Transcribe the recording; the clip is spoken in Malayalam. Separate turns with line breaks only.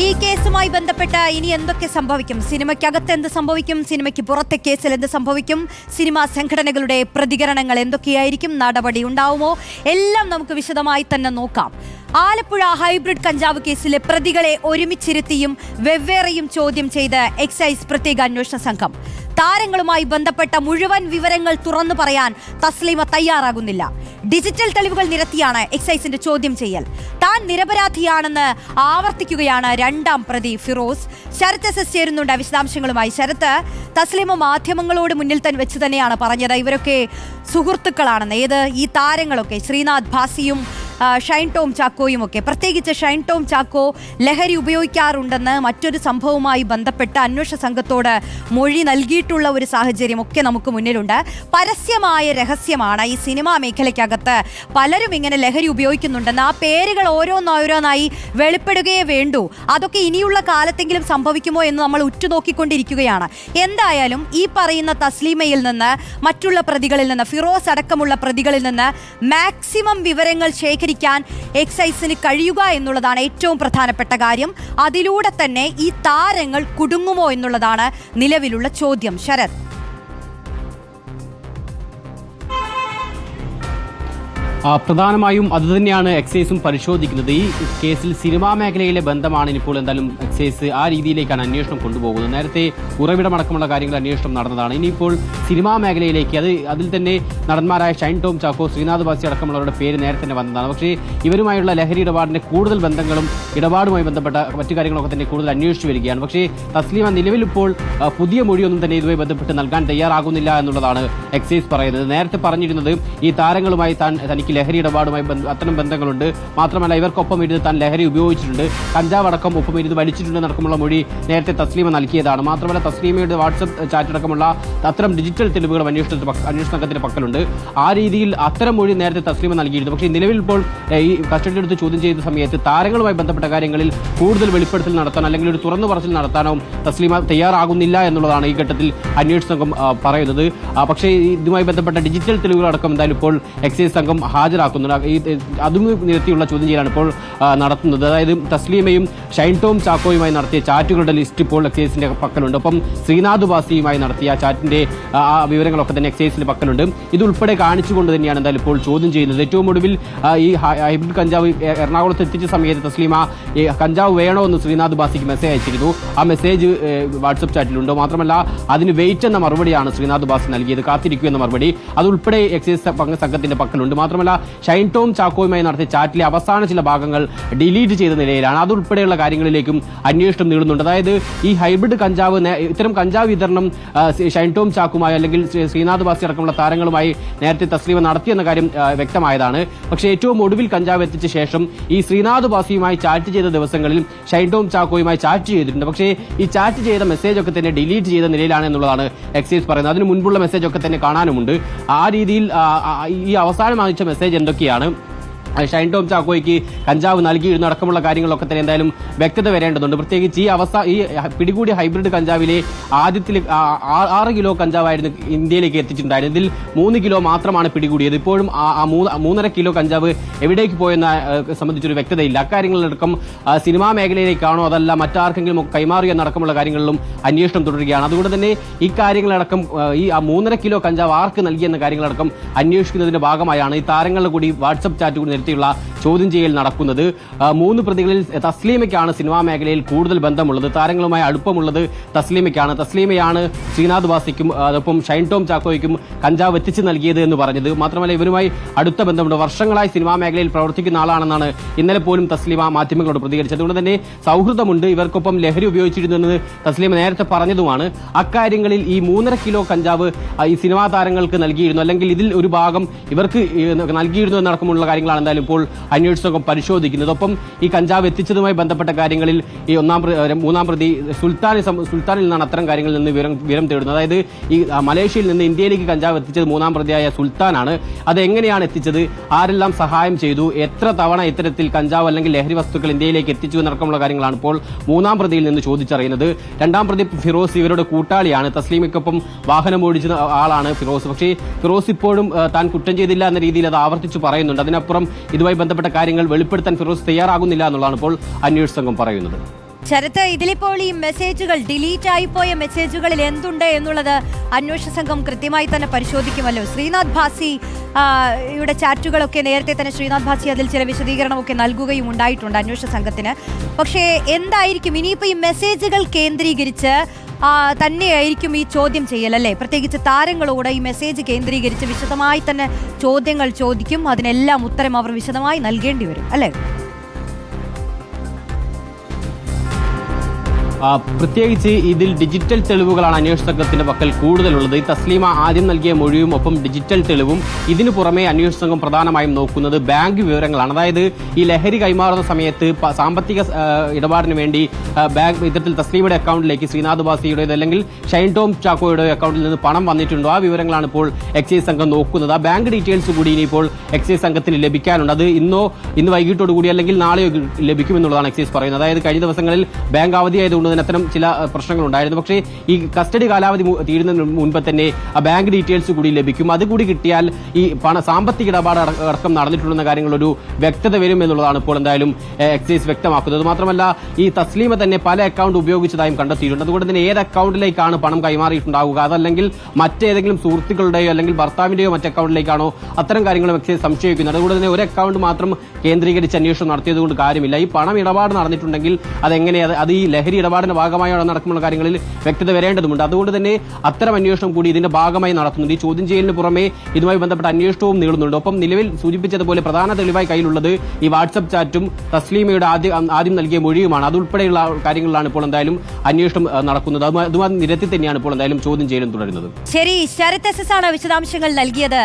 ഈ കേസുമായി ബന്ധപ്പെട്ട് ഇനി എന്തൊക്കെ സംഭവിക്കും? സിനിമയ്ക്കകത്ത് എന്ത് സംഭവിക്കും? സിനിമയ്ക്ക് പുറത്തെ കേസിൽ എന്ത് സംഭവിക്കും? സിനിമാ സംഘടനകളുടെ പ്രതികരണങ്ങൾ എന്തൊക്കെയായിരിക്കും? നടപടി ഉണ്ടാവുമോ? എല്ലാം നമുക്ക് വിശദമായി തന്നെ നോക്കാം. ആലപ്പുഴ ഹൈബ്രിഡ് കഞ്ചാവ് കേസിലെ പ്രതികളെ ഒരുമിച്ചിരുത്തിയും വെവ്വേറെയും ചോദ്യം ചെയ്ത് എക്സൈസ് പ്രത്യേക അന്വേഷണ സംഘം. താരങ്ങളുമായി ബന്ധപ്പെട്ട മുഴുവൻ വിവരങ്ങൾ തുറന്നു പറയാൻ തസ്ലീമ തയ്യാറാകുന്നില്ല. ഡിജിറ്റൽ തെളിവുകൾ നിരത്തിയാണ് എക്സൈസിന്റെ ചോദ്യം ചെയ്യൽ. താൻ നിരപരാധിയാണെന്ന് ആവർത്തിക്കുകയാണ് രണ്ടാം പ്രതി ഫിറോസ്. ശരത് എസ് എസ് ചേരുന്നുണ്ട് വിശദാംശങ്ങളുമായി. ശരത്ത് തസ്ലീമ മാധ്യമങ്ങളോട് മുന്നിൽ തന്നെ വെച്ച് തന്നെയാണ് പറഞ്ഞത്. ഇവരൊക്കെ സുഹൃത്തുക്കളാണെന്ന്. ഏത്? ഈ താരങ്ങളൊക്കെ ശ്രീനാഥ് ഭാസിയും ഷൈൻ ടോം ചാക്കോയും ഒക്കെ. പ്രത്യേകിച്ച് ഷൈൻ ടോം ചാക്കോ ലഹരി ഉപയോഗിക്കാറുണ്ടെന്ന് മറ്റൊരു സംഭവവുമായി ബന്ധപ്പെട്ട് അന്വേഷണ സംഘത്തോട് മൊഴി നൽകിയിട്ടുള്ള ഒരു സാഹചര്യം ഒക്കെ നമുക്ക് മുന്നിലുണ്ട്. പരസ്യമായ രഹസ്യമാണ് ഈ സിനിമാ മേഖലയ്ക്കകത്ത് പലരും ഇങ്ങനെ ലഹരി ഉപയോഗിക്കുന്നുണ്ടെന്ന്. ആ പേരുകൾ ഓരോന്നോരോന്നായി വെളിപ്പെടുകയേ വേണ്ടൂ. അതൊക്കെ ഇനിയുള്ള കാലത്തെങ്കിലും സംഭവിക്കുമോ എന്ന് നമ്മൾ ഉറ്റുനോക്കിക്കൊണ്ടിരിക്കുകയാണ്. എന്തായാലും ഈ പറയുന്ന തസ്ലീമയിൽ നിന്ന് മറ്റുള്ള പ്രതികളിൽ നിന്ന് ഫിറോസ് അടക്കമുള്ള പ്രതികളിൽ നിന്ന് മാക്സിമം വിവരങ്ങൾ ശേഖരിക്കാൻ എക്സൈസിന് കഴിയുക എന്നുള്ളതാണ് ഏറ്റവും പ്രധാനപ്പെട്ട കാര്യം. അതിലൂടെ തന്നെ ഈ താരങ്ങൾ കുടുങ്ങുമോ എന്നുള്ളതാണ് നിലവിലുള്ള ചോദ്യം. ശരത്.
ആ, അത് തന്നെയാണ് എക്സൈസും പരിശോധിക്കുന്നത്. ഈ കേസിൽ സിനിമാ മേഖലയിലെ ബന്ധമാണ് ഇപ്പോൾ എന്തായാലും എക്സൈസ് ആ രീതിയിലേക്കാണ് അന്വേഷണം കൊണ്ടുപോകുന്നത്. നേരത്തെ ഉറവിടമടക്കമുള്ള കാര്യങ്ങൾ അന്വേഷണം നടന്നതാണ്. ഇനിയിപ്പോൾ സിനിമാ മേഖലയിലേക്ക് അത് അതിൽ തന്നെ നടന്മാരായ ഷൈൻ ടോം ചാക്കോ ശ്രീനാഥ് ബാസി അടക്കമുള്ളവരുടെ പേര് നേരത്തെ തന്നെ വന്നതാണ്. പക്ഷേ ഇവരുമായുള്ള ലഹരി ഇടപാടിന്റെ കൂടുതൽ ബന്ധങ്ങളും ഇടപാടുമായി ബന്ധപ്പെട്ട മറ്റു കാര്യങ്ങളൊക്കെ തന്നെ കൂടുതൽ അന്വേഷിച്ചു വരികയാണ്. പക്ഷേ തസ്ലീമ നിലവിലിപ്പോൾ പുതിയ മൊഴിയൊന്നും തന്നെ ഇതുമായി ബന്ധപ്പെട്ട് നൽകാൻ തയ്യാറാകുന്നില്ല എന്നുള്ളതാണ് എക്സൈസ് പറയുന്നത്. നേരത്തെ പറഞ്ഞിരുന്നത് ഈ താരങ്ങളുമായി താൻ തനിക്ക് ലഹരി ഇടപാടുമായി അത്തരം ബന്ധങ്ങളുണ്ട്. മാത്രമല്ല ഇവർക്കൊപ്പം ഇരുന്ന് താൻ ലഹരി ഉപയോഗിച്ചിട്ടുണ്ട്. കഞ്ചാവ് അടക്കം ഒപ്പം ഇരുന്ന് വലിച്ചിട്ടുണ്ട് അടക്കമുള്ള മൊഴി നേരത്തെ തസ്ലീമ നൽകിയതാണ്. മാത്രമല്ല തസ്ലീമയുടെ വാട്സപ്പ് ചാറ്റ് അടക്കമുള്ള അത്തരം ഡിജിറ്റൽ തെളിവുകൾ അന്വേഷണത്തിന് അന്വേഷണ സംഘത്തിന്റെ പക്കലുണ്ട്. ആ രീതിയിൽ അത്തരം മൊഴി നേരത്തെ തസ്ലീമ നൽകിയിരുന്നു. പക്ഷേ നിലവിൽ ഇപ്പോൾ ഈ കസ്റ്റഡിയെടുത്ത് ചോദ്യം ചെയ്ത സമയത്ത് താരങ്ങളുമായി ബന്ധപ്പെട്ട കാര്യങ്ങളിൽ കൂടുതൽ വെളിപ്പെടുത്തൽ നടത്താൻ അല്ലെങ്കിൽ ഒരു തുറന്നു പറച്ചിൽ നടത്താനോ തസ്ലീമ തയ്യാറാകുന്നില്ല എന്നുള്ളതാണ് ഈ ഘട്ടത്തിൽ അന്വേഷണ സംഘം പറയുന്നത്. പക്ഷേ ഇതുമായി ബന്ധപ്പെട്ട ഡിജിറ്റൽ തെളിവുകൾ അടക്കം എന്തായാലും ഇപ്പോൾ എക്സൈസ് സംഘം ഹാജരാക്കുന്നുണ്ട് ഈ അതും നിരത്തിയുള്ള ചോദ്യം ചെയ്യലാണ് ഇപ്പോൾ നടത്തുന്നത്. അതായത് തസ്ലീമയും ഷൈൻ ടോം ചാക്കോയുമായി നടത്തിയ ചാറ്റുകളുടെ ലിസ്റ്റ് ഇപ്പോൾ എക്സൈസിന്റെ പക്കലുണ്ട്. ഒപ്പം ശ്രീനാഥ് ഉപാസിയുമായി നടത്തിയ ചാറ്റിന്റെ ആ, വിവരങ്ങളൊക്കെ തന്നെ എക്സൈസിന്റെ പക്കലുണ്ട്. ഇതുൾപ്പെടെ കാണിച്ചുകൊണ്ട് തന്നെയാണ് എന്തായാലും ഇപ്പോൾ ചോദ്യം ചെയ്യുന്നത്. ഏറ്റവും ഒടുവിൽ ഈ ഹൈബ്രിഡ് കഞ്ചാവ് എറണാകുളത്ത് എത്തിച്ച സമയത്ത് തസ്ലീമ കഞ്ചാവ് വേണോ എന്ന് ശ്രീനാഥ് ബാസിക്ക് മെസ്സേജ് അയച്ചിരുന്നു. ആ മെസ്സേജ് വാട്സപ്പ് ചാറ്റിലുണ്ട്. മാത്രമല്ല അതിന് വെയിറ്റ് എന്ന മറുപടിയാണ് ശ്രീനാഥ് ബാസി നൽകിയത്. കാത്തിരിക്കൂ എന്ന മറുപടി. അതുൾപ്പെടെ എക്സൈസ് സംഘത്തിന്റെ പക്കലുണ്ട്. മാത്രമല്ല ഷൈൻ ടോം ചാക്കോയുമായി നടത്തിയ ചാറ്റിലെ അവസാന ചില ഭാഗങ്ങൾ ഡിലീറ്റ് ചെയ്ത നിലയിലാണ്. അതുൾപ്പെടെയുള്ള കാര്യങ്ങളിലേക്കും അന്വേഷണം നീളുന്നുണ്ട്. അതായത് ഈ ഹൈബ്രിഡ് കഞ്ചാവ് ഇത്തരം കഞ്ചാവ് വിതരണം ഷൈൻ ടോം ചാക്കുമായി അല്ലെങ്കിൽ ശ്രീനാഥ് ബാസി അടക്കമുള്ള താരങ്ങളുമായി നേരത്തെ തസ്ലീമ നടത്തിയെന്ന കാര്യം വ്യക്തമായതാണ്. പക്ഷേ ഏറ്റവും ഒടുവിൽ കഞ്ചാവ് എത്തിച്ച ശേഷം ഈ ശ്രീനാഥ് ബാസിയുമായി ചാറ്റ് ചെയ്ത ദിവസങ്ങളിൽ ഷൈൻ ടോം ചാക്കോയുമായി ചാറ്റ് ചെയ്തിട്ടുണ്ട്. പക്ഷേ ഈ ചാറ്റ് ചെയ്ത മെസ്സേജ് ഒക്കെ തന്നെ ഡിലീറ്റ് ചെയ്ത നിലയിലാണ് എന്നുള്ളതാണ് എക്സൈസ് പറയുന്നത്. അതിന് മുൻപുള്ള മെസ്സേജ് ഒക്കെ തന്നെ കാണാനുമുണ്ട്. ആ രീതിയിൽ ഈ അവസാനം അയച്ച മെസ്സേജ് എന്തൊക്കെയാണ്? ഷൈൻ ടോം ചാക്കോയ്ക്ക് കഞ്ചാവ് നൽകിയിരുന്ന അടക്കമുള്ള കാര്യങ്ങളൊക്കെ തന്നെ എന്തായാലും വ്യക്തത വരേണ്ടതുണ്ട്. പ്രത്യേകിച്ച് ഈ അവസ്ഥ ഈ പിടികൂടി ഹൈബ്രിഡ് കഞ്ചാവിലെ ആദ്യത്തിൽ ആറ് കിലോ കഞ്ചാവായിരുന്നു ഇന്ത്യയിലേക്ക് എത്തിച്ചിട്ടുണ്ടായിരുന്നത്. ഇതിൽ മൂന്ന് കിലോ മാത്രമാണ് പിടികൂടിയത്. ഇപ്പോഴും മൂന്നര കിലോ കഞ്ചാവ് എവിടേക്ക് പോയെന്ന സംബന്ധിച്ചൊരു വ്യക്തതയില്ല. അക്കാര്യങ്ങളിലടക്കം സിനിമാ മേഖലയിലേക്കാണോ അതല്ല മറ്റാർക്കെങ്കിലും കൈമാറിയ നടക്കമുള്ള കാര്യങ്ങളിലും അന്വേഷണം തുടരുകയാണ്. അതുകൊണ്ട് തന്നെ ഈ കാര്യങ്ങളടക്കം ഈ മൂന്നര കിലോ കഞ്ചാവ് ആർക്ക് നൽകിയെന്ന കാര്യങ്ങളടക്കം അന്വേഷിക്കുന്നതിന്റെ ഭാഗമായാണ് ഈ താരങ്ങളുടെ കൂടി വാട്സപ്പ് ചാറ്റ് കൂടി നിരത്തിയുള്ള ചോദ്യം ചെയ്യൽ നടക്കുന്നത്. മൂന്ന് പ്രതികളിൽ തസ്ലീമയ്ക്കാണ് സിനിമാ മേഖലയിൽ കൂടുതൽ ബന്ധമുള്ളത്. താരങ്ങളുമായി അടുപ്പമുള്ളത് തസ്ലീമയ്ക്കാണ്. തസ്ലീമയാണ് ശ്രീനാഥ് വാസിക്കും അതോടൊപ്പം ഷൈൻ ടോം ചാക്കോയ്ക്കും കഞ്ചാവ് എത്തിച്ചു നൽകിയത് എന്ന് പറഞ്ഞത്. മാത്രമല്ല ഇവരുമായി അടുത്ത ബന്ധമുണ്ട്. വർഷങ്ങളായി സിനിമാ മേഖലയിൽ പ്രവർത്തിക്കുന്ന ആളാണെന്നാണ് ഇന്നലെ പോലും തസ്ലീമ മാധ്യമങ്ങളോട് പ്രതികരിച്ചത്. അതുകൊണ്ട് തന്നെ സൗഹൃദമുണ്ട്. ഇവർക്കൊപ്പം ലഹരി ഉപയോഗിച്ചിരുന്നെന്ന് തസ്ലീമ നേരത്തെ പറഞ്ഞതുമാണ്. അക്കാര്യങ്ങളിൽ ഈ മൂന്നര കിലോ കഞ്ചാവ് ഈ സിനിമാ താരങ്ങൾക്ക് നൽകിയിരുന്നു. അല്ലെങ്കിൽ ഇതിൽ ഒരു ഭാഗം ഇവർക്ക് നൽകിയിരുന്നു എന്നടക്കമുള്ള കാര്യങ്ങളാണ് എന്തായാലും ഇപ്പോൾ അന്വേഷണ പരിശോധിക്കുന്നത് ഒപ്പം ഈ കഞ്ചാവ് എത്തിച്ചതുമായി ബന്ധപ്പെട്ട കാര്യങ്ങളിൽ ഈ ഒന്നാം പ്രതി മൂന്നാം പ്രതി സുൽത്താൻ സുൽത്താനിൽ നിന്നാണ് അത്തരം കാര്യങ്ങളിൽ നിന്ന് വിവരം വിവരം തേടുന്നത്. അതായത് ഈ മലേഷ്യയിൽ നിന്ന് ഇന്ത്യയിലേക്ക് കഞ്ചാവ് എത്തിച്ചത് മൂന്നാം പ്രതിയായ സുൽത്താനാണ്. അത് എങ്ങനെയാണ് എത്തിച്ചത്? ആരെല്ലാം സഹായം ചെയ്തു? എത്ര തവണ ഇത്തരത്തിൽ കഞ്ചാവ് അല്ലെങ്കിൽ ലഹരി വസ്തുക്കൾ ഇന്ത്യയിലേക്ക് എത്തിച്ചു എന്നടക്കമുള്ള കാര്യങ്ങളാണ് ഇപ്പോൾ മൂന്നാം പ്രതിയിൽ നിന്ന് ചോദിച്ചറിയുന്നത്. രണ്ടാം പ്രതി ഫിറോസ് ഇവരുടെ കൂട്ടാളിയാണ്. തസ്ലീമയ്ക്കൊപ്പം വാഹനം ഓടിച്ച ആളാണ് ഫിറോസ്. പക്ഷേ ഫിറോസ് ഇപ്പോഴും താൻ കുറ്റം ചെയ്തില്ല എന്ന രീതിയിൽ അത് ആവർത്തിച്ച് പറയുന്നുണ്ട്. അതിനപ്പുറം ഇതുമായി ബന്ധപ്പെട്ട കാര്യങ്ങൾ വെളിപ്പെടുത്താൻ ഫിറോസ് തയ്യാറാകുന്നില്ല എന്നുള്ളതാണ് ഇപ്പോൾ അന്വേഷണ സംഘം പറയുന്നത്.
ശരത്ത് ഇതിലിപ്പോൾ ഈ മെസ്സേജുകൾ ഡിലീറ്റ് ആയിപ്പോയ മെസ്സേജുകളിൽ എന്തുണ്ട് എന്നുള്ളത് അന്വേഷണ സംഘം കൃത്യമായി തന്നെ പരിശോധിക്കുമല്ലോ. ശ്രീനാഥ് ഭാസി ഇവിടെ ചാറ്റുകളൊക്കെ നേരത്തെ തന്നെ ശ്രീനാഥ് ഭാസി അതിൽ ചില വിശദീകരണമൊക്കെ നൽകുകയും ഉണ്ടായിട്ടുണ്ട് അന്വേഷണ സംഘത്തിന്. പക്ഷേ എന്തായിരിക്കും? ഇനിയിപ്പോൾ ഈ മെസ്സേജുകൾ കേന്ദ്രീകരിച്ച് തന്നെയായിരിക്കും ഈ ചോദ്യം ചെയ്യൽ അല്ലേ? പ്രത്യേകിച്ച് താരങ്ങളോട് ഈ മെസ്സേജ് കേന്ദ്രീകരിച്ച് വിശദമായി തന്നെ ചോദ്യങ്ങൾ ചോദിക്കും. അതിനെല്ലാം ഉത്തരം അവർ വിശദമായി നൽകേണ്ടി വരും അല്ലേ?
പ്രത്യേകിച്ച് ഇതിൽ ഡിജിറ്റൽ തെളിവുകളാണ് അന്വേഷണ സംഘത്തിന്റെ പക്കൽ കൂടുതലുള്ളത്. തസ്ലീമ ആദ്യം നൽകിയ മൊഴിയും ഒപ്പം ഡിജിറ്റൽ തെളിവും ഇതിനു പുറമെ അന്വേഷണ സംഘം പ്രധാനമായും നോക്കുന്നത് ബാങ്ക് വിവരങ്ങളാണ്. അതായത് ഈ ലഹരി കൈമാറുന്ന സമയത്ത് സാമ്പത്തിക ഇടപാടിന് വേണ്ടി ബാങ്ക് ഇത്തരത്തിൽ തസ്ലീമയുടെ അക്കൗണ്ടിലേക്ക് ശ്രീനാഥ് ബാസിയുടേത് അല്ലെങ്കിൽ ഷൈൻ ടോം ചാക്കോയുടെ അക്കൗണ്ടിൽ നിന്ന് പണം വന്നിട്ടുണ്ടോ? ആ വിവരങ്ങളാണ് ഇപ്പോൾ എക്സൈസ് സംഘം നോക്കുന്നത്. ആ ബാങ്ക് ഡീറ്റെയിൽസ് കൂടി ഇനിയിപ്പോൾ എക്സൈസ് സംഘത്തിന് ലഭിക്കാനുണ്ട്. അത് ഇന്നോ ഇന്ന് വൈകിട്ടോടുകൂടി അല്ലെങ്കിൽ നാളെയോ ലഭിക്കുമെന്നുള്ളതാണ് എക്സൈസ് പറയുന്നത്. അതായത് കഴിഞ്ഞ ദിവസങ്ങളിൽ ബാങ്ക് അവധി തന്നെ അത്തരം ചില പ്രശ്നങ്ങളുണ്ടായിരുന്നു. പക്ഷേ ഈ കസ്റ്റഡി കാലാവധി തീരുന്നതിന് മുൻപ് തന്നെ ആ ബാങ്ക് ഡീറ്റെയിൽസ് കൂടി ലഭിക്കും. അതുകൂടി കിട്ടിയാൽ ഈ പണ സാമ്പത്തിക ഇടപാട് അട- അടക്കം നടന്നിട്ടുണ്ടെന്ന കാര്യങ്ങളൊരു വ്യക്തത വരും എന്നുള്ളതാണ് ഇപ്പോൾ എന്തായാലും എക്സൈസ് വ്യക്തമാക്കുന്നത്. മാത്രമല്ല ഈ തസ്ലീമ തന്നെ പല അക്കൗണ്ട് ഉപയോഗിച്ചതായും കണ്ടെത്തിയിട്ടുണ്ട്. അതുകൊണ്ട് തന്നെ ഏത് അക്കൗണ്ടിലേക്കാണ് പണം കൈമാറിയിട്ടുണ്ടാവുക? അതല്ലെങ്കിൽ മറ്റേതെങ്കിലും സുഹൃത്തുക്കളുടെയോ അല്ലെങ്കിൽ ഭർത്താവിന്റെയോ മറ്റ് അക്കൗണ്ടിലേക്കാണോ അത്തരം കാര്യങ്ങളും എക്സൈസ് സംശയിക്കുന്നത്? അതുകൊണ്ട് തന്നെ ഒരു അക്കൗണ്ട് മാത്രം കേന്ദ്രീകരിച്ച് അന്വേഷണം നടത്തിയത് കൊണ്ട് കാര്യമില്ല. ഈ പണം ഇടപാട് നടന്നിട്ടുണ്ടെങ്കിൽ അതെങ്ങനെ അത് ഈ ലഹരി ഇടപാടിന്റെ ഭാഗമായോ നടക്കുന്ന കാര്യങ്ങളിൽ വ്യക്തത വരേണ്ടതുണ്ട്. അതുകൊണ്ട് തന്നെ അത്തരം അന്വേഷണം കൂടി ഇതിന്റെ ഭാഗമായി നടത്തുന്നുണ്ട്. ഈ ചോദ്യം ചെയ്യലിന് പുറമെ ഇതുമായി ബന്ധപ്പെട്ട അന്വേഷണവും നീളുന്നുണ്ട്. ഒപ്പം നിലവിൽ സൂചിപ്പിച്ചതുപോലെ പ്രധാന തെളിവായി കയ്യിലുള്ളത് ഈ വാട്സപ്പ് ചാറ്റും തസ്ലീമയുടെ ആദ്യം ആദ്യം നൽകിയ മൊഴിയുമാണ്. അതുൾപ്പെടെയുള്ള കാര്യങ്ങളിലാണ് ഇപ്പോൾ എന്തായാലും അന്വേഷണം നടക്കുന്നത്. അതുമായി നിരത്തി തന്നെയാണ് ഇപ്പോൾ എന്തായാലും ചോദ്യം ചെയ്യലും തുടരുന്നത്.
ശരി ശരത് എസ് എസ് ആണ് വിശദാംശങ്ങൾ നൽകിയത്.